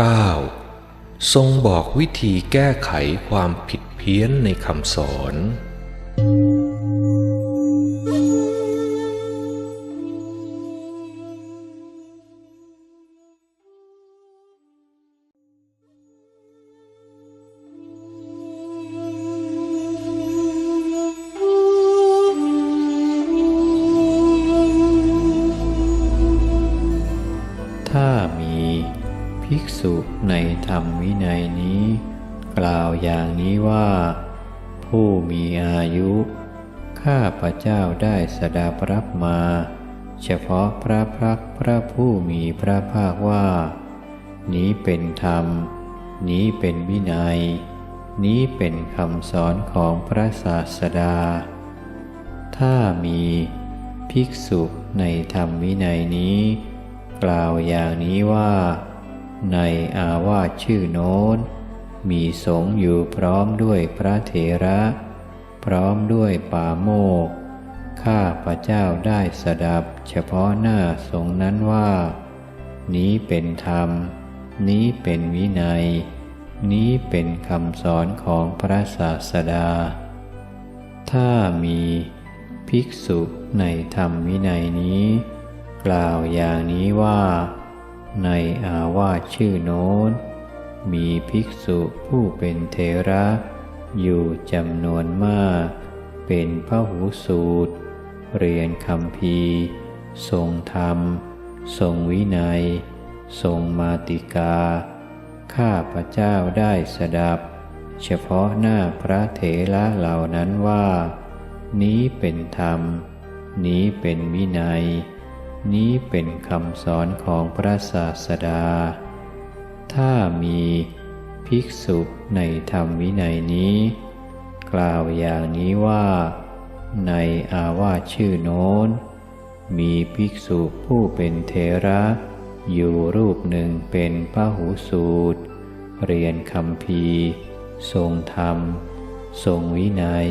9. ทรงบอกวิธีแก้ไขความผิดเพี้ยนในคำสอน ถ้ามี ภิกษุในธรรมวินัยนี้ กล่าวอย่างนี้ว่า ผู้มีอายุ ข้าพระเจ้าได้สดับรับมา เฉพาะพระพักพระผู้มีพระภาคว่า นี้เป็นธรรม นี้เป็นวินัย นี้เป็นคำสอนของพระศาสดา ถ้ามีภิกษุในธรรมวินัยนี้ กล่าวอย่างนี้ว่า ในอาวาสชื่อโน้น มีสงฆ์อยู่พร้อมด้วยพระเถระ พร้อมด้วยป่าโมก ข้าพระเจ้าได้สดับ เฉพาะหน้าสงฆ์นั้นว่า นี้เป็นธรรม นี้เป็นวินัย นี้เป็นคำสอนของพระศาสดา ถ้ามีภิกษุในธรรมวินัยนี้ กล่าวอย่างนี้ว่า ในอาวาสชื่อโน้น มีภิกษุผู้เป็นเทระอยู่จำนวนมาก เป็นพระหูสูตร เรียนคำพีทรงธรรม ทรงวินัย ทรงมาติกา ข้าพระเจ้าได้สดับ เฉพาะหน้าพระเถระเหล่านั้นว่า นี้เป็นธรรม นี้เป็นวินัย นี้เป็นคำสอนของพระศาสดา ถ้ามีภิกษุในธรรมวินัยนี้ กล่าวอย่างนี้ว่า ในอาวาชื่อโน้น มีภิกษุผู้เป็นเทระ อยู่รูปหนึ่งเป็นพระหูสูตร เรียนคำพีทรงธรรม ทรงวินัย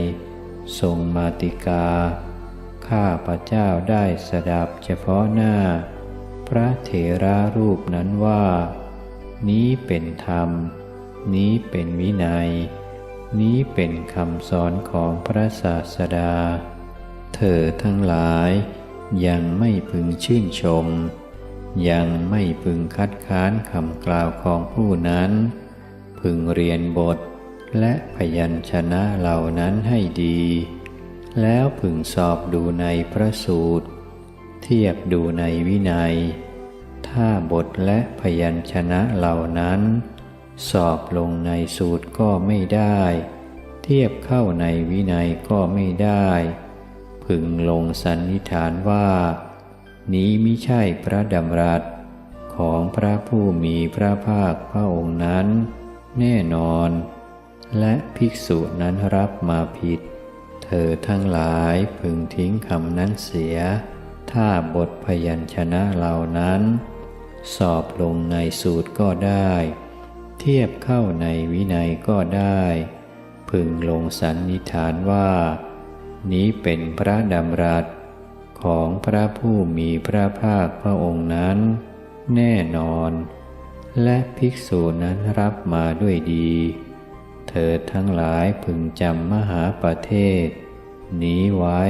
ทรงมาติกา ข้าพระเจ้าได้สดับเฉพาะหน้า พระเถระรูปนั้นว่า นี้เป็นธรรม นี้เป็นวินัย นี้เป็นคำสอนของพระศาสดา เธอทั้งหลายยังไม่พึงชื่นชม ยังไม่พึงคัดค้านคำกล่าวของผู้นั้น พึงเรียนบทและพยัญชนะเหล่านั้นให้ดี แล้วพึงสอบดูในพระสูตร เทียบดูในวินัย ถ้าบทและพยัญชนะเหล่านั้น สอบลงในสูตรก็ไม่ได้ เทียบเข้าในวินัยก็ไม่ได้ พึงลงสันนิษฐานว่า นี้มิใช่พระดำรัสของพระผู้มีพระภาคพระองค์นั้น แน่นอน และภิกษุนั้นรับมาผิด ธอทั้งหลายพึงทิ้งคำนั้นเสีย ถ้าบทพยัญชนะเหล่านั้น สอบลงในสูตรก็ได้ เทียบเข้าในวินัยก็ได้ พึงลงสันนิฐานว่า นี้เป็นพระดำรัส ของพระผู้มีพระภาคพระองค์นั้น แน่นอน และภิกษุนั้นรับมาด้วยดี เธอทั้งหลายพึงจำมหาประเทศ นี้ไว้